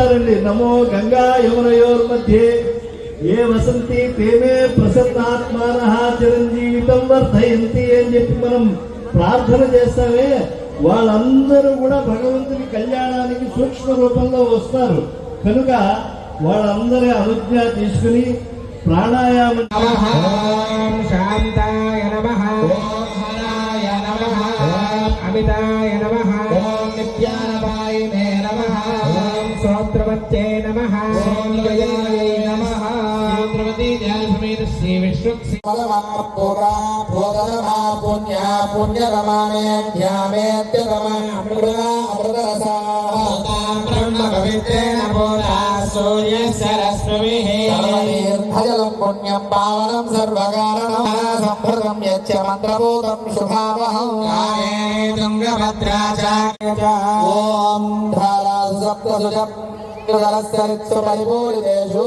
అంటారండి నమో గంగా యమునయోర్ మధ్య. ఏ వసంతి తేమే ప్రసన్నాత్మాన చిరంజీవితం వర్ధయంతి అని చెప్పి మనం ప్రార్థన చేస్తామే. వాళ్ళందరూ కూడా భగవంతుని కళ్యాణానికి సూక్ష్మ రూపంలో వస్తారు. కనుక వాళ్ళందరి అనుజ్ఞ తీసుకుని ప్రాణాయామం శాంతాయ నమ. విష్ణు పూరా భూతరమా పుణ్య పుణ్యరమాణే ధ్యామేత్యరమ అమృత అమృతరసా బ్రహ్మ పవిత్రేణ పూరా సూర్య సరస్వమిః తీర్థజలం పుణ్యం పావనం సర్వకారణం సంభృతం యచ్చ మంత్రభూతం శుభావహం కాయే తుంగభద్రా చ ఓం ధారా సప్తసుజం జలస్సరిత్సు పరిపూరితేషు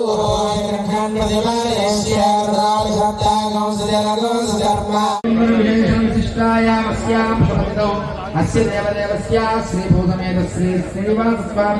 అస్య దేవదేవస్య శ్రీభూతమేత శ్రీ శ్రీనివాస స్వామి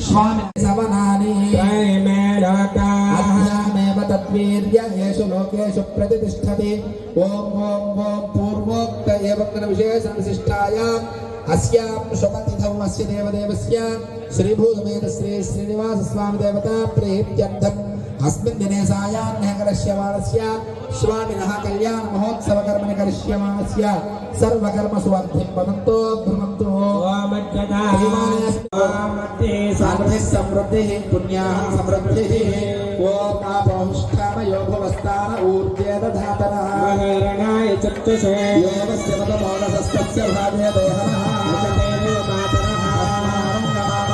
स्वामी सवनानि अध्यामेव प्रतिष्ठति। ॐ ॐ ॐ पूर्वोक्त एवं विशेषविशिष्टाय अस्यां शपतिथौमस्य देवदेवस्य। स्वामी देवता प्रीत्यर्थम् अस्मिन् दिने सायाह्नः करिष्यमाणस्य। स्वामिनः कल्याणमहोत्सवकर्मणि करिष्यमाणस्य। सर्वकर्मसु अद्धिं वदन्तो भ्रमन्तु। सार्थिः समृद्धिः पुण्याः समृद्धिः। ॐ भवस्तान ऊर्जे दधातरः योगस्य पदमोदसस्तस्य भागे देहनः।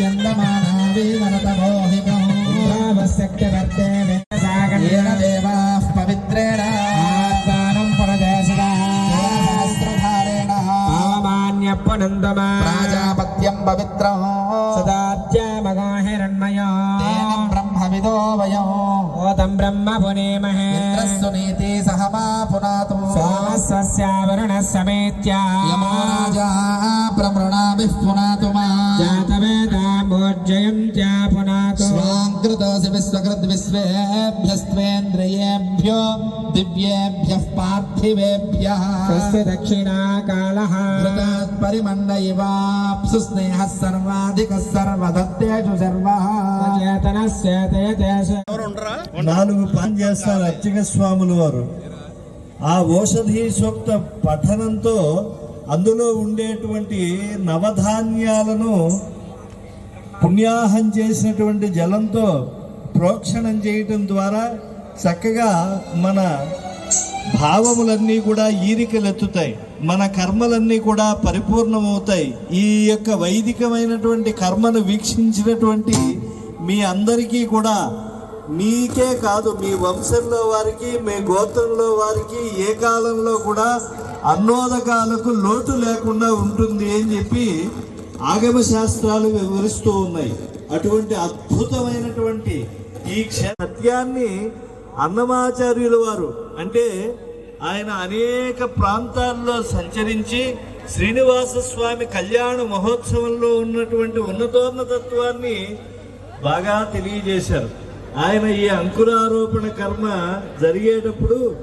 येन वेदसागर्येण देवाः पवित्रेण आत्मानं परदेशदा सहस्रधारेण पावमान्यपुनन्दमा प्राजापत्यं पवित्रम् सदाद्यामगो हिरण्मयो तेन ब्रह्मविदो वयम् ओतं ब्रह्म पुनेमहे इन्द्रस्सु नीति सह मा पुनातु सोमस्वस्यावरुणः समेत्य यमराजा प्रमृणाभिः पुनातु मा जातवेदामोर्जयन्त्या पुनातु स्वाङ्कृतोऽसि विश्वकृद्विश्वेभ्यस्त्वेन्द्रियेभ्यो दिव्येभ्यः पार्थिवेभ्यः स्वस्य दक्षिणाकालः घृतात् परिमण्डयिवाप्सु स्नेहः सर्वाधिकः सर्वदत्तेषु सर्वः चेतनस्य तेजस నాలుగు పని చేస్తారు అర్చక స్వాములు వారు ఆ ఓషధి సూక్త పఠనంతో అందులో ఉండేటువంటి నవధాన్యాలను పుణ్యాహం చేసినటువంటి జలంతో ప్రోక్షణం చేయటం ద్వారా చక్కగా మన భావములన్నీ కూడా ఈరికలెత్తుతాయి. మన కర్మలన్నీ కూడా పరిపూర్ణమవుతాయి. ఈ యొక్క వైదికమైనటువంటి కర్మను వీక్షించినటువంటి మీ అందరికీ కూడా మీకే కాదు మీ వంశంలో వారికి మీ గోత్రంలో వారికి ఏ కాలంలో కూడా అన్నోదకాలకు లోటు లేకుండా ఉంటుంది అని చెప్పి ఆగమ శాస్త్రాలు వివరిస్తూ ఉన్నాయి. అటువంటి అద్భుతమైనటువంటి ఈ క్ష- సత్యాన్ని అన్నమాచార్యుల వారు అంటే ఆయన అనేక ప్రాంతాల్లో సంచరించి శ్రీనివాస స్వామి కళ్యాణ మహోత్సవంలో ఉన్నటువంటి ఉన్నతోన్నతత్వాన్ని బాగా తెలియజేశారు. ఆయన ఈ అంకురారోపణ కర్మ జరిగేటప్పుడు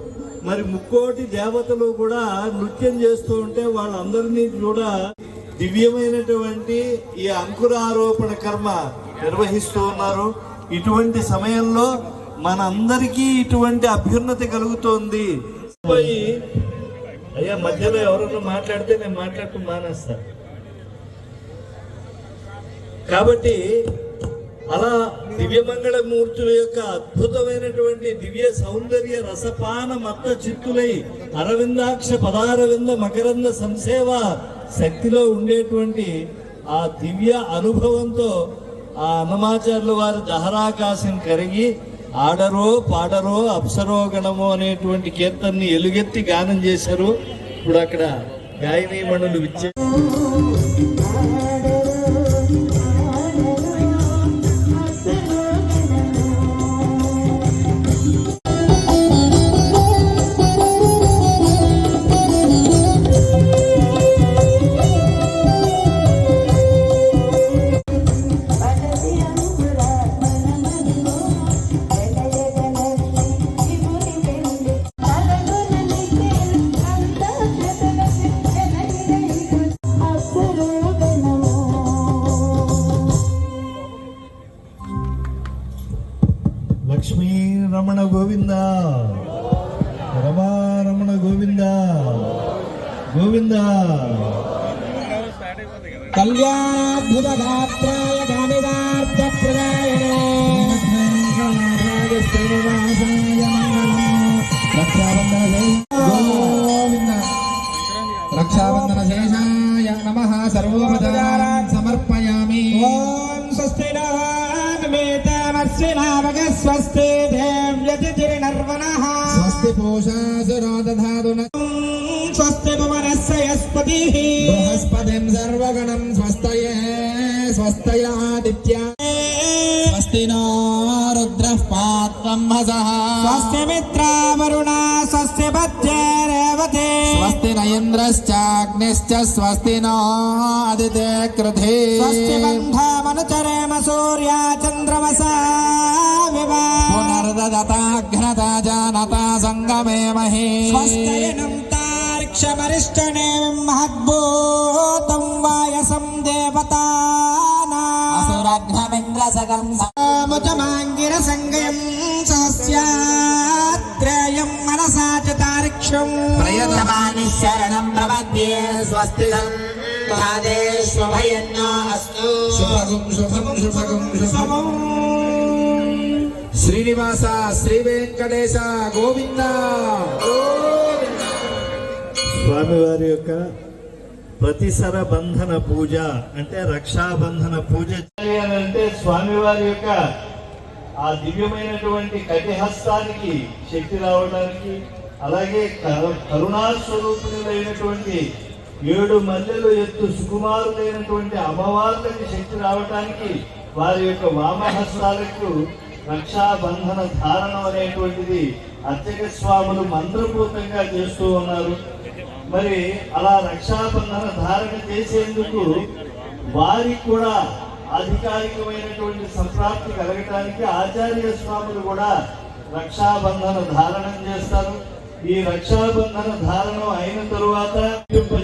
మరి ముక్కోటి దేవతలు కూడా నృత్యం చేస్తూ ఉంటే వాళ్ళందరినీ కూడా దివ్యమైనటువంటి ఈ అంకురారోపణ కర్మ నిర్వహిస్తూ ఉన్నారు. ఇటువంటి సమయంలో మనందరికీ ఇటువంటి అభ్యున్నతి కలుగుతోంది. పోయి అయ్యా మధ్యలో ఎవరన్నా మాట్లాడితే నేను మాట్లాడుతూ మానేస్తా. కాబట్టి అలా దివ్యమంగళ మూర్తుల యొక్క అద్భుతమైనటువంటి దివ్య సౌందర్య రసపాన మత్త చిత్తులై అరవిందాక్ష పదారవింద మకరంద సంసేవ శక్తిలో ఉండేటువంటి ఆ దివ్య అనుభవంతో ఆ అన్నమాచార్యుల వారి దహరాకాశం కరిగి ఆడరో పాడరో అప్సరో గణమో అనేటువంటి కీర్తనని ఎలుగెత్తి గానం చేశారు. ఇప్పుడు అక్కడ గాయనీ మండలి విచ్చే కళ్యాణాద్భుత గాత్రాయ గామిదార్థ రక్షాబంధన శేషాయ నమ। సర్వోపచారాన్ సమర్పయామి। ఓం స్వస్తి నామేతమస్వినావగ స్వస్తి పూషాసురో దధాతున స్వస్తి యస్పతిః బృహస్పతిం సర్వగణం స్వస్తయే స్వస్తయాదిత్యా స్వస్తి నో రుద్రః పాత్రం హసః స్వస్తి మిత్రావరుణా స్వస్తి పద్యే రేవతే స్వస్తి నయేంద్రశ్చాగ్నిశ్చ స్వస్తి నో అదితే కృధే స్వస్తి బంధమనుచరేమ సూర్య చంద్రమసా వివా. పునర్దతాఘ్నత జానత సంగమే మహే. స్వస్తయనం సగం ముజమాంగిర సంగయం సహస్యాత్రేయం మనసా చ తార్క్ష్యం ప్రయతమాని శరణం ప్రపద్యే స్వస్తి సందేశ్వభయన్నో అస్తు శుభగం శుభం శుభగం శుభం శ్రీనివాస శ్రీ వెంకటేశ గోవింద స్వామివారి యొక్క ప్రతిసర బంధన పూజ అంటే రక్షాబంధన పూజ అంటే స్వామివారి యొక్క ఆ దివ్యమైనటువంటి కటిహస్తానికి శక్తి రావడానికి అలాగే కరు- కరుణాస్వరూపులైనటువంటి ఏడు మల్లెలు ఎత్తు సుకుమారులైనటువంటి అమ్మవార్లకి శక్తి రావడానికి వారి యొక్క వామహస్తాలకు రక్షాబంధన ధారణం అనేటువంటిది అర్చక స్వాములు మంత్రపూతంగా చేస్తూ ఉన్నారు. మరి అలా రక్షాబంధన ధారణ చేసేందుకు వారికి కూడా అధికారికమైనటువంటి సంప్రాప్తి కలగటానికి ఆచార్య స్వాములు కూడా రక్షాబంధన ధారణం చేస్తారు. ఈ రక్షాబంధన ధారణం అయిన తరువాత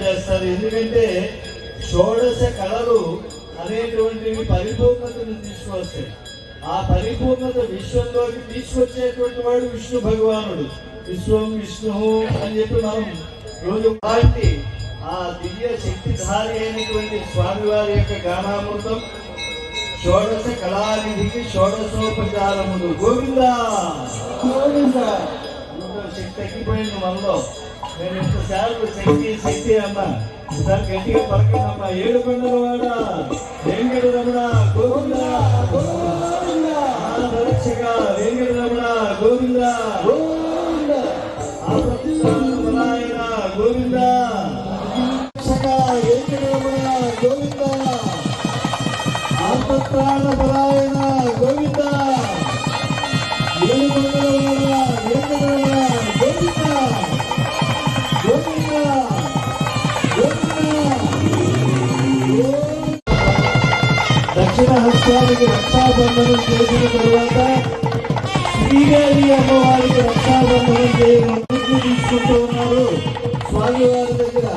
చేస్తారు ఎందుకంటే షోడశ కళలు అనేటువంటివి పరిపూర్ణతను తీసుకువస్తాయి ఆ పరిపూర్ణత విశ్వంలోకి తీసుకొచ్చేటువంటి వాడు విష్ణు భగవానుడు. విశ్వం విష్ణు అని చెప్పి మనం రోజు అలాంటి ఆ దివ్య శక్తిధారి అయినటువంటి స్వామివారి యొక్క గానామృతం షోడశ కళానిధికి షోడశోపచారములు. గోవింద! గోవింద! శక్తి తగ్గిపోయింది మనలో. నేను ఇంతసార్లు శక్తి శక్తి అన్నా ఈసారి గట్టిగా పలకండమ్మా ఏడు పండుగ వాడ వెంకట రమణ గోవింద! గోవింద! రక్షక వెంకట రమణ గోవింద! గోవింద! ఆపత్రాయణ గోవింద. దక్షిణ హస్తానికి రక్షాబంధనం చేసిన తరువాత శ్రీదేవి అమ్మవారికి రక్షాబంధనం చేయడం తీసుకుంటూ ఉన్నారు. స్వామివారి దగ్గర.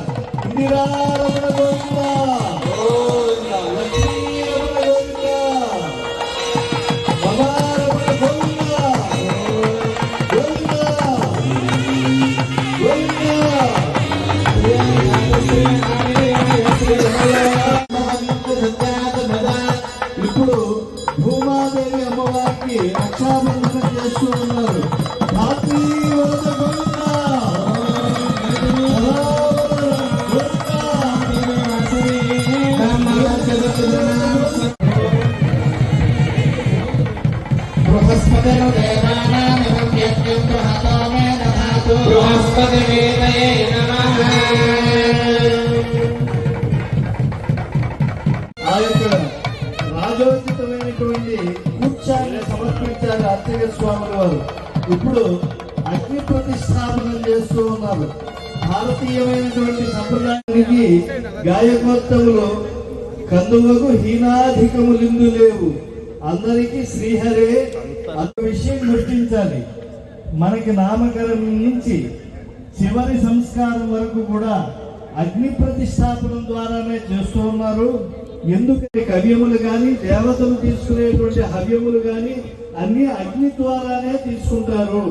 ఇందిరారమణ గోవింద గోవింద. సమర్పించారు అత్తయ్య స్వాముల వారు ఇప్పుడు అగ్ని ప్రతిష్టాపన చేస్తూ ఉన్నారు. భారతీయమైనటువంటి సంప్రదాయానికి గాయకోత్తములు కందువకు హీనాధికములిందు లేవు. అందరికీ శ్రీహరే అంత విషయం గుర్తించాలి. మనకి నామకరణం నుంచి చివరి సంస్కారం వరకు కూడా అగ్ని ప్రతిష్టాపనం ద్వారానే చేస్తూ ఉన్నారు. ఎందుకంటే కవ్యములు కానీ దేవతలు తీసుకునేటువంటి హవ్యములు కానీ అన్ని అగ్ని ద్వారానే తీసుకుంటారు.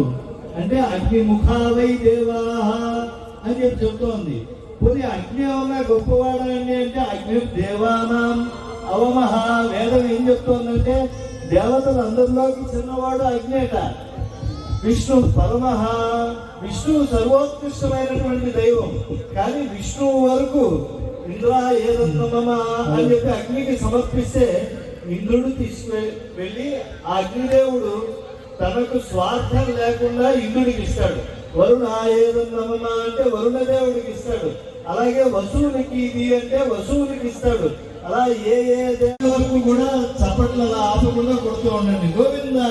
అంటే అగ్ని ముఖావై దేవా అని చెప్పి చెప్తోంది. పోనీ అగ్ని ఏమన్నా గొప్పవాడండి అంటే అగ్ని దేవానాం అవమహ వేదం ఏం చెప్తోందంటే దేవతలు అందరిలోకి చిన్నవాడు అగ్నేట. విష్ణు పరమహ విష్ణువు సర్వోత్కృష్టమైనటువంటి దైవం. కానీ విష్ణువు వరకు ఇంద్రా ఏదన్నమమ అని చెప్పి అగ్నికి సమర్పిస్తే ఇంద్రుడు తీసుకు వెళ్ళి ఆ అగ్నిదేవుడు తనకు స్వార్థం లేకుండా ఇంద్రుడికి ఇస్తాడు. వరుణ ఏదన్నమమ అంటే వరుణ దేవుడికి ఇస్తాడు. అలాగే వసువునికి ఇది అంటే వసువునికి ఇస్తాడు. అలా ఏ ఏ దేవులకు కూడా చప్పట్లు అలా ఆపకుండా కొడుతూ ఉండండి. గోవిందా!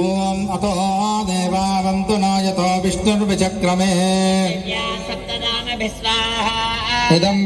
ఓం అతో దేవావంతు నాయతో విష్ణుర్విచక్రమే ఇదం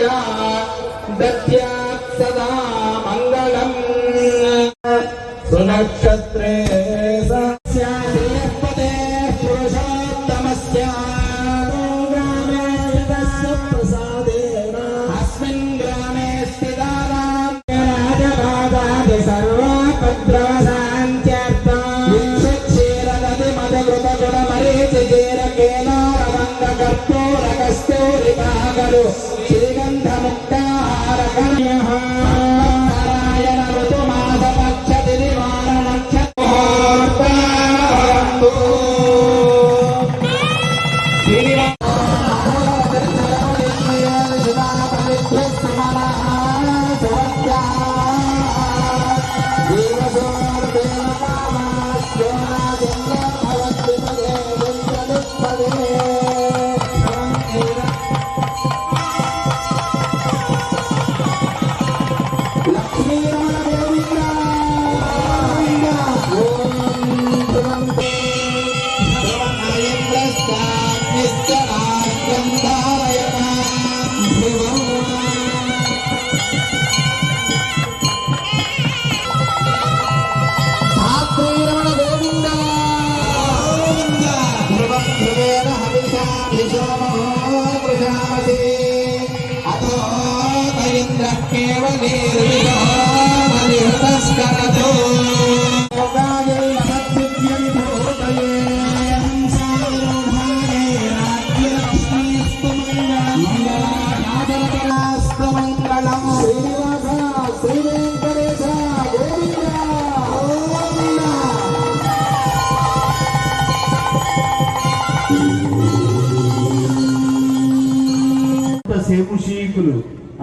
కరుణయా దద్యాత్ సదా మంగళం సునక్షత్రే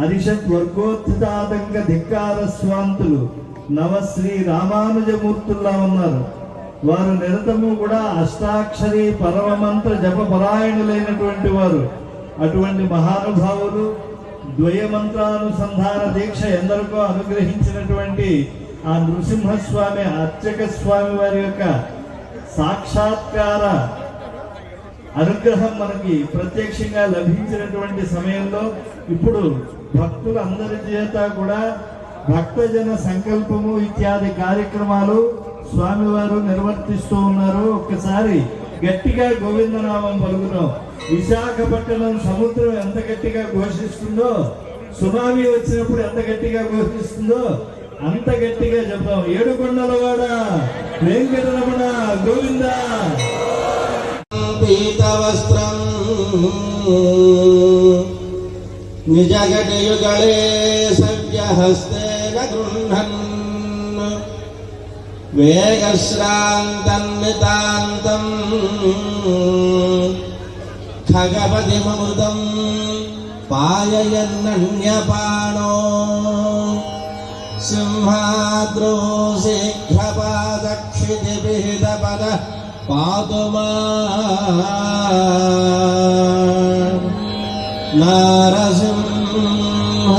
అరిషత్ వర్గోత్థితాతంక ధిక్కార స్వాంతులు నవశ్రీ రామానుజమూర్తుల్లా ఉన్నారు. వారు నిరతము కూడా అష్టాక్షరి పరమమంత్ర జప పరాయణులైనటువంటి వారు. అటువంటి మహానుభావులు ద్వయమంత్రానుసంధాన దీక్ష ఎందరికో అనుగ్రహించినటువంటి ఆ నృసింహస్వామి అర్చక స్వామి వారి యొక్క సాక్షాత్కార అనుగ్రహం మనకి ప్రత్యక్షంగా లభించినటువంటి సమయంలో ఇప్పుడు భక్తులందరి చేత కూడా భక్తజన సంకల్పము ఇత్యాది కార్యక్రమాలు స్వామివారు నిర్వర్తిస్తూ ఉన్నారు. ఒక్కసారి గట్టిగా గోవిందనామం పలుకుదాం విశాఖపట్నం సముద్రం ఎంత గట్టిగా ఘోషిస్తుందో సునామీ వచ్చినప్పుడు ఎంత గట్టిగా ఘోషిస్తుందో అంత గట్టిగా చెప్తాం ఏడుకొండలవాడ వెంకటరమణ గోవిందా. పీతవస్త్రం నిజగటయుగళే సవ్యహస్తేన గృహన్ వేగశ్రాంతన్నితాంతం ఖగపతిమృతం పాయయన్నన్యపాణో సింహాద్రో శీఘ్రపాదక్షితిపిహితపద పాదుమా నరసింహ